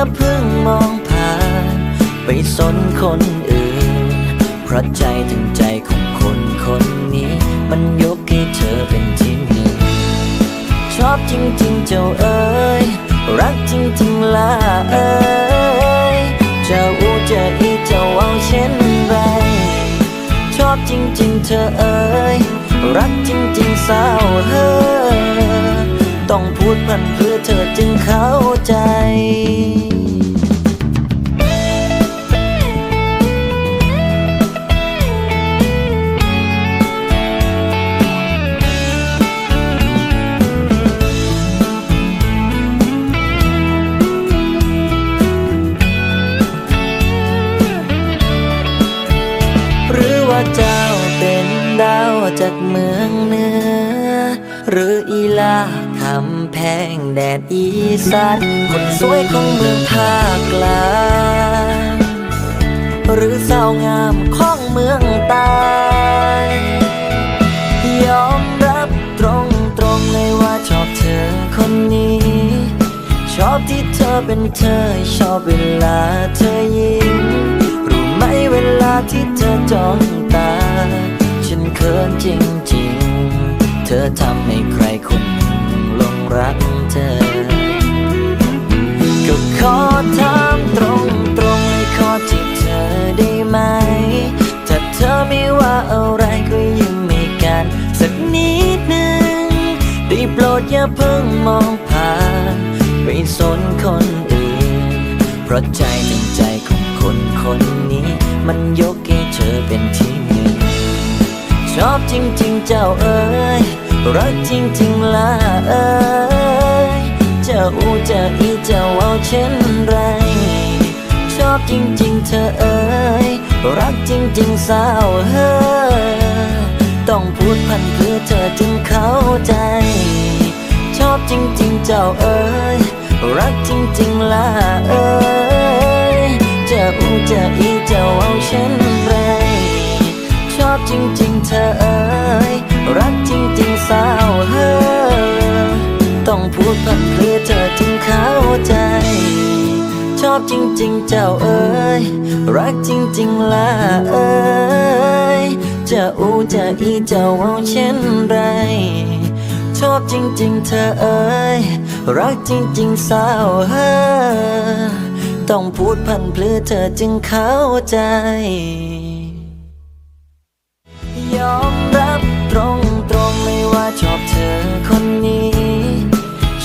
อย่าเพิ่งมองผ่าน ไปสนคนอื่น เพราะใจถึงใจของคนคนนี้ มันยกให้เธอเป็นที่หนึ่งชอบจริงๆเจ้าเอ๋ยรักจริงๆล่ะเอ๋ยจะอูจะอีจะเอาเช่นไร ชอบจริงๆเธอเอ๋ยรักจริงๆสาวเฮ้ยต้องพูดพันเพื่อเธอจึงเข้าใจ เจ้าเป็นดาวจากเมืองเหนือ หรืออีลาคำแพงแดดอีสานคนสวยของเมืองภาคกลางหรือสาวงามของเมืองใต้ยอมรับตรงตรงๆเลยว่าชอบเธอคนนี้ ชอบที่เธอเป็นเธอ ชอบเวลาเธอยิ้ม ไหมเวลาที่เธอจ้องตา ฉันเขินจริงๆ เธอทำให้ใครคนหนึ่งลงรักเธอ ก็ขอถามตรงตรงๆเลยขอที่เธอได้ไหม ถ้าเธอไม่ว่าอะไรก็ยิ้มให้กัน สักนิดหนึ่งได้โปรดอย่าเพิ่งมองผ่านไปสนคนอื่น เพราะใจหนึ่งใจ มันยกให้เธอเป็นที่หนึ่ง ชอบจริงๆเจ้าเอ๋ยรักจริงๆล่ะเอ๋ยจะอูจะอีจะเอาเช่นไร ชอบจริงๆเธอเอ๋ยรักจริงๆสาวเฮ้ยต้องพูดพันเพื่อเธอจึงเข้าใจ ชอบจริงๆเจ้าเอ๋ยรักจริงๆล่ะเอ๋ย จะอูจะอีจะเอาเช่นไร ชอบจริงๆเธอเอ๋ยรักจริงๆสาวเฮ้ยต้องพูดพันเพื่อเธอจึงเข้าใจ ชอบจริงๆเจ้าเอ๋ยรักจริงๆล่ะเอ๋ยจะอูจะอีจะเอาเช่นไร ชอบจริงๆเธอเอ๋ยรักจริงๆสาวเฮ้ย ต้องพูดพันเพื่อเธอจึงเข้าใจ ยอมรับตรงตรงๆเลยว่าชอบเธอคนนี้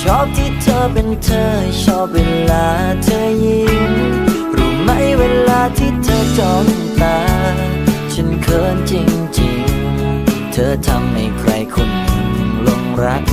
ชอบที่เธอเป็นเธอ ชอบเวลาเธอยิ้มรู้ไหมเวลาที่เธอจ้องตา ฉันเขินจริงๆ เธอทำให้ใครคนหนึ่งลงรัก